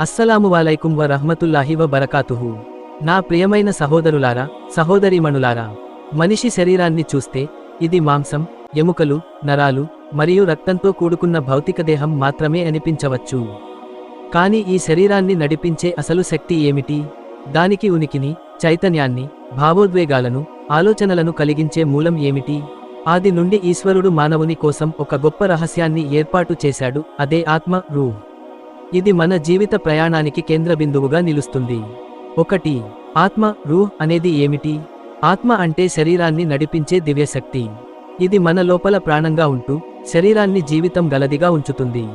అస్సలాము వ రహ్మతుల్లాహి వ బరకాతుహు నా ప్రియమైన సహోదరులారా సహోదరీమణులారా మనిషి శరీరాన్ని చూస్తే ఇది మాంసం ఎముకలు నరాలు మరియు రక్తంతో కూడుకున్న భౌతిక దేహం మాత్రమే అనిపించవచ్చు. కానీ ఈ శరీరాన్ని నడిపించే అసలు శక్తి ఏమిటి? దానికి ఉనికిని చైతన్యాన్ని భావోద్వేగాలను ఆలోచనలను కలిగించే మూలం ఏమిటి? ఆది నుండి ఈశ్వరుడు మానవుని కోసం ఒక గొప్ప రహస్యాన్ని ఏర్పాటు చేశాడు అదే ఆత్మ రూ ఇది మన జీవిత ప్రయాణానికి కేంద్ర బిందువుగా నిలుస్తుంది. ఒకటి ఆత్మ రూహ్ అనేది ఏమిటి? ఆత్మ అంటే శరీరాన్ని నడిపించే దివ్యశక్తి. ఇది మన లోపల ప్రాణంగా ఉంటూ శరీరాన్ని జీవితం గలదిగా ఉంచుతుంది.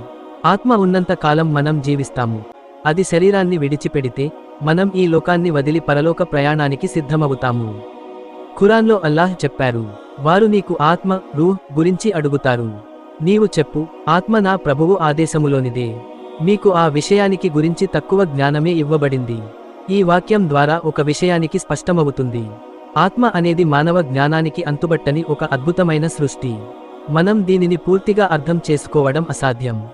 ఆత్మ ఉన్నంత కాలం మనం జీవిస్తాము. అది శరీరాన్ని విడిచిపెడితే మనం ఈ లోకాన్ని వదిలి పరలోక ప్రయాణానికి సిద్ధమవుతాము. ఖురాన్లో అల్లాహ్ చెప్పారు వారు నీకు ఆత్మ రూహ్ గురించి అడుగుతారు. నీవు చెప్పు ఆత్మ నా ప్రభువు ఆదేశములోనిదే. మీకు ఆ విషయానికి గురించి తక్కువ జ్ఞానమే ఇవ్వబడింది. ఈ వాక్యం ద్వారా ఒక విషయానికి స్పష్టమవుతుంది. ఆత్మ అనేది మానవ జ్ఞానానికి అంతుబట్టని ఒక అద్భుతమైన సృష్టి. మనం దీనిని పూర్తిగా అర్థం చేసుకోవడం అసాధ్యం.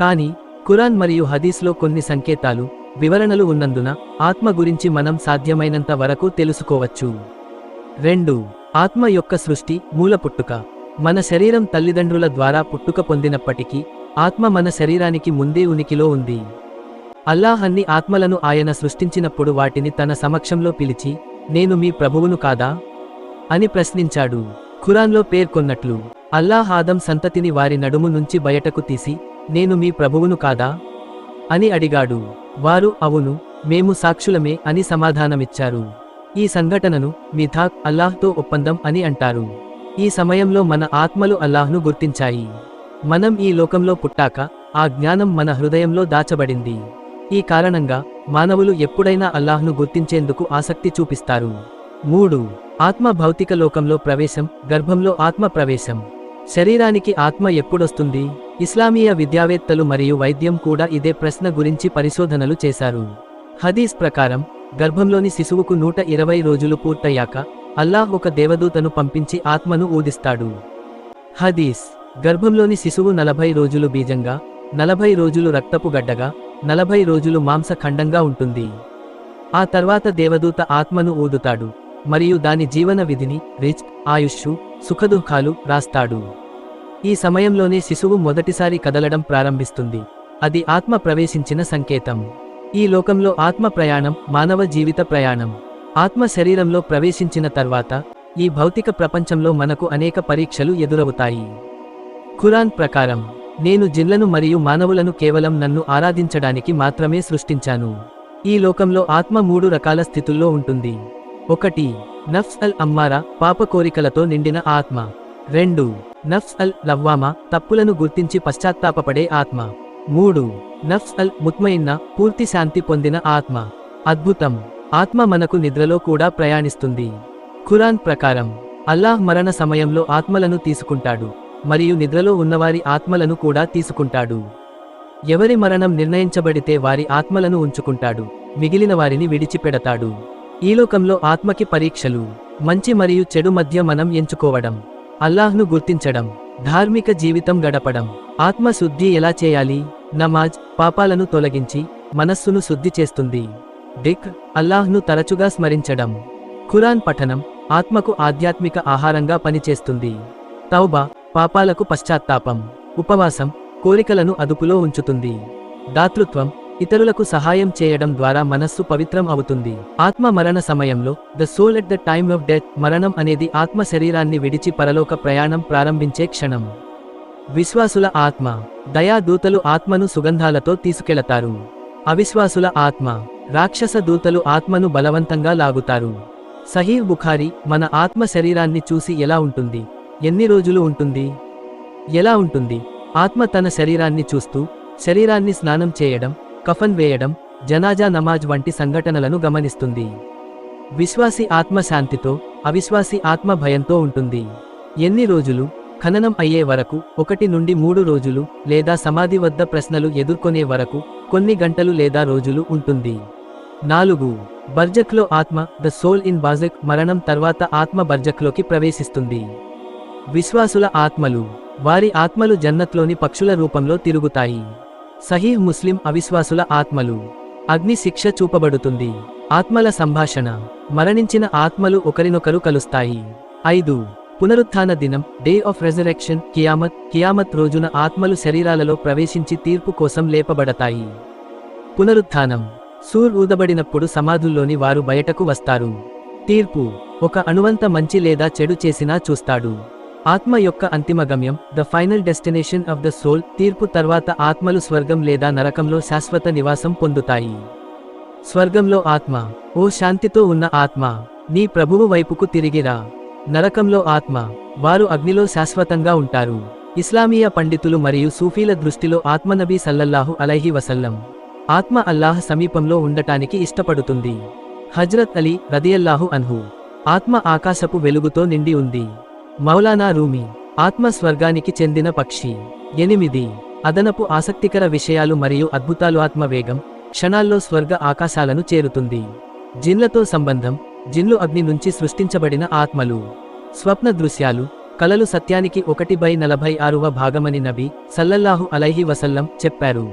కానీ ఖురాన్ మరియు హదీస్లో కొన్ని సంకేతాలు వివరణలు ఉన్నందున ఆత్మ గురించి మనం సాధ్యమైనంత వరకు తెలుసుకోవచ్చు. రెండు. ఆత్మ యొక్క సృష్టి మూల పుట్టుక మన శరీరం తల్లిదండ్రుల ద్వారా పుట్టుక పొందినప్పటికీ ఆత్మ మన శరీరానికి ముందే ఉనికిలో ఉంది. అల్లాహ్ అన్ని ఆత్మలను ఆయన సృష్టించినప్పుడు వాటిని తన సమక్షంలో పిలిచి నేను మీ ప్రభువును కాదా అని ప్రశ్నించాడు. ఖురాన్లో పేర్కొన్నట్లు అల్లాహ్ ఆదం సంతతిని వారి నడుము నుంచి బయటకు తీసి నేను మీ ప్రభువును కాదా అని అడిగాడు. వారు అవును మేము సాక్షులమే అని సమాధానమిచ్చారు. ఈ సంఘటనను మిథాక్ అల్లాహ్తో ఒప్పందం అని అంటారు. ఈ సమయంలో మన ఆత్మలు అల్లాహ్ను గుర్తించాయి. మనం ఈ లోకంలో పుట్టాక ఆ జ్ఞానం మన హృదయంలో దాచబడింది. ఈ కారణంగా మానవులు ఎప్పుడైనా అల్లాహ్ను గుర్తించేందుకు ఆసక్తి చూపిస్తారు. మూడు ఆత్మ భౌతిక లోకంలో ప్రవేశం గర్భంలో ఆత్మ ప్రవేశం. శరీరానికి ఆత్మ ఎప్పుడొస్తుంది? ఇస్లామీయ విద్యావేత్తలు మరియు వైద్యం కూడా ఇదే ప్రశ్న గురించి పరిశోధనలు చేశారు. హదీస్ ప్రకారం గర్భంలోని శిశువుకు నూట ఇరవై రోజులు పూర్తయ్యాక అల్లాహ్ ఒక దేవదూతను పంపించి ఆత్మను ఊదిస్తాడు. హదీస్ గర్భంలోని శిశువు నలభై రోజులు బీజంగా నలభై రోజులు రక్తపు గడ్డగా నలభై రోజులు మాంసఖండంగా ఉంటుంది. ఆ తర్వాత దేవదూత ఆత్మను ఊదుతాడు మరియు దాని జీవన విధిని రిచ్ ఆయుష్షు సుఖదుఖాలు రాస్తాడు ఈ సమయంలోనే శిశువు మొదటిసారి కదలడం ప్రారంభిస్తుంది. అది ఆత్మ ప్రవేశించిన సంకేతం. ఈ లోకంలో ఆత్మ ప్రయాణం మానవ జీవిత ప్రయాణం. ఆత్మ శరీరంలో ప్రవేశించిన తర్వాత ఈ భౌతిక ప్రపంచంలో మనకు అనేక పరీక్షలు ఎదురవుతాయి. ఖురాన్ ప్రకారం నేను జిన్లను మరియు మానవులను కేవలం నన్ను ఆరాధించడానికి మాత్రమే సృష్టించాను. ఈ లోకంలో ఆత్మ మూడు రకాల స్థితుల్లో ఉంటుంది. ఒకటి నఫ్స్ అల్ అమ్మారా పాప కోరికలతో నిండిన ఆత్మ. రెండు నఫ్స్ అల్ లవ్వామా తప్పులను గుర్తించి పశ్చాత్తాపపడే ఆత్మ. మూడు నఫ్స్ అల్ ముత్మయిన్న పూర్తి శాంతి పొందిన ఆత్మ. అద్భుతం. ఆత్మ మనకు నిద్రలో కూడా ప్రయాణిస్తుంది. ఖురాన్ ప్రకారం అల్లాహ్ మరణ సమయంలో ఆత్మలను తీసుకుంటాడు. మరియు నిద్రలో ఉన్నవారి ఆత్మలను కూడా తీసుకుంటాడు. ఎవరి మరణం నిర్ణయించబడితే వారి ఆత్మలను ఉంచుకుంటాడు. మిగిలిన వారిని విడిచిపెడతాడు. ఈ లోకంలో ఆత్మకి పరీక్షలు మంచి మరియు చెడు మధ్య మనం ఎంచుకోవడం అల్లాహ్ను గుర్తించడం ధార్మిక జీవితం గడపడం ఆత్మ శుద్ధి ఎలా చేయాలి నమాజ్ పాపాలను తొలగించి మనస్సును శుద్ధి చేస్తుంది. దిక్ అల్లాహ్ను తరచుగా స్మరించడం. ఖురాన్ పఠనం ఆత్మకు ఆధ్యాత్మిక ఆహారంగా పనిచేస్తుంది. తౌబా పాపాలకు పశ్చాత్తాపం ఉపవాసం కోరికలను అదుపులో ఉంచుతుంది. దాతృత్వం ఇతరులకు సహాయం చేయడం ద్వారా మనస్సు పవిత్రం అవుతుంది. ఆత్మ మరణ సమయంలో the soul at the time of death మరణం అనేది ఆత్మ శరీరాన్ని విడిచి పరలోక ప్రయాణం ప్రారంభించే క్షణం. విశ్వాసుల ఆత్మ దయా దూతలు ఆత్మను సుగంధాలతో తీసుకెళతారు. అవిశ్వాసుల ఆత్మ రాక్షస దూతలు ఆత్మను బలవంతంగా లాగుతారు. సహీ బుఖారి మన ఆత్మ శరీరాన్ని చూసి ఎలా ఉంటుంది? ఎన్ని రోజులు ఉంటుంది? ఎలా ఉంటుంది? ఆత్మ తన శరీరాన్ని చూస్తూ శరీరాన్ని స్నానం చేయడం కఫన్ వేయడం జనాజా నమాజ్ వంటి సంఘటనలను గమనిస్తుంది. విశ్వాసి ఆత్మ శాంతితో అవిశ్వాసి ఆత్మ భయంతో ఉంటుంది. ఎన్ని రోజులు? ఖననం అయ్యే వరకు ఒకటి నుండి మూడు రోజులు లేదా సమాధి వద్ద ప్రశ్నలు ఎదుర్కొనే వరకు కొన్ని గంటలు లేదా రోజులు ఉంటుంది. నాలుగు. బర్జక్లో ఆత్మ ద సోల్ ఇన్ బాజక్ మరణం తర్వాత ఆత్మ బర్జక్లోకి ప్రవేశిస్తుంది. విశ్వాసుల ఆత్మలు. వారి ఆత్మలు జన్నత్లోని పక్షుల రూపంలో తిరుగుతాయి. సహీహ్ ముస్లిం అవిశ్వాసుల ఆత్మలు. అగ్ని శిక్ష చూపబడుతుంది. ఆత్మల సంభాషణ. మరణించిన ఆత్మలు ఒకరినొకరు కలుస్తాయి. ఐదు. పునరుత్థాన దినం. Day of resurrection. కియామత్. కియామత్ రోజున ఆత్మలు శరీరాలలో ప్రవేశించి తీర్పు కోసం లేపబడతాయి. పునరుత్థానం. సూర్ ఊదబడినప్పుడు సమాధుల్లోని వారు బయటకు వస్తారు. తీర్పు. ఒక అణువంత మంచి లేదా చెడు చేసినా చూస్తాడు. ఆత్మ యొక్క అంతిమ గమ్యం the final destination of the soul తీర్పు తర్వాత ఆత్మలు స్వర్గం లేదా నరకంలో శాశ్వత నివాసం పొందుతాయి. స్వర్గంలో ఆత్మ ఓ శాంతితో ఉన్న ఆత్మ నీ ప్రభువు వైపుకు తిరిగిరా నరకంలో ఆత్మ వారు అగ్నిలో శాశ్వతంగా ఉంటారు. ఇస్లామీయ పండితులు మరియు సూఫీల దృష్టిలో ఆత్మనబీ సల్లల్లాహు అలైహి వసల్లం. ఆత్మ అల్లాహ్ సమీపంలో ఉండటానికి ఇష్టపడుతుంది. హజ్రత్ అలీ రదియల్లాహు అన్హు. ఆత్మ ఆకాశపు వెలుగుతో నిండి ఉంది. మౌలానా రూమి ఆత్మ స్వర్గానికి చెందిన పక్షి. ఎనిమిది. అదనపు ఆసక్తికర విషయాలు మరియు అద్భుతాలు ఆత్మ వేగం క్షణాల్లో స్వర్గ ఆకాశాలను చేరుతుంది. జిన్లతో సంబంధం జిన్లు అగ్ని నుంచి సృష్టించబడిన ఆత్మలు. స్వప్న దృశ్యాలు కలలు సత్యానికి ఒకటి బై నలభై ఆరువ భాగమని నబి సల్లల్లాహు అలైహి వసల్లం చెప్పారు.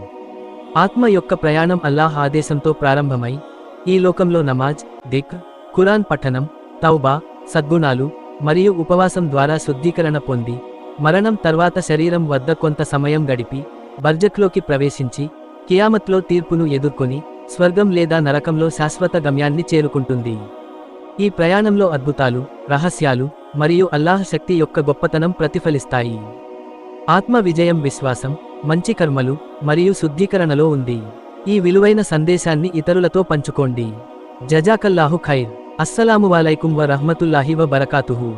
ఆత్మ యొక్క ప్రయాణం అల్లాహ్ ఆదేశంతో ప్రారంభమై ఈ లోకంలో నమాజ్ దిక్ ఖురాన్ పఠనం తౌబా సద్గుణాలు మరియు ఉపవాసం ద్వారా శుద్ధీకరణ పొంది మరణం తర్వాత శరీరం వద్ద కొంత సమయం గడిపి బర్జక్లోకి ప్రవేశించి కియామత్లో తీర్పును ఎదుర్కొని స్వర్గం లేదా నరకంలో శాశ్వత గమ్యాన్ని చేరుకుంటుంది. ఈ ప్రయాణంలో అద్భుతాలు రహస్యాలు మరియు అల్లాహ్ శక్తి యొక్క గొప్పతనం ప్రతిఫలిస్తాయి. ఆత్మ విజయం విశ్వాసం మంచి కర్మలు మరియు శుద్ధీకరణలో ఉంది. ఈ విలువైన సందేశాన్ని ఇతరులతో పంచుకోండి. జజాకల్లాహు ఖైర్. అస్సలాము వాలైకుం వ రహ్మతుల్లాహి వ బరకాతుహు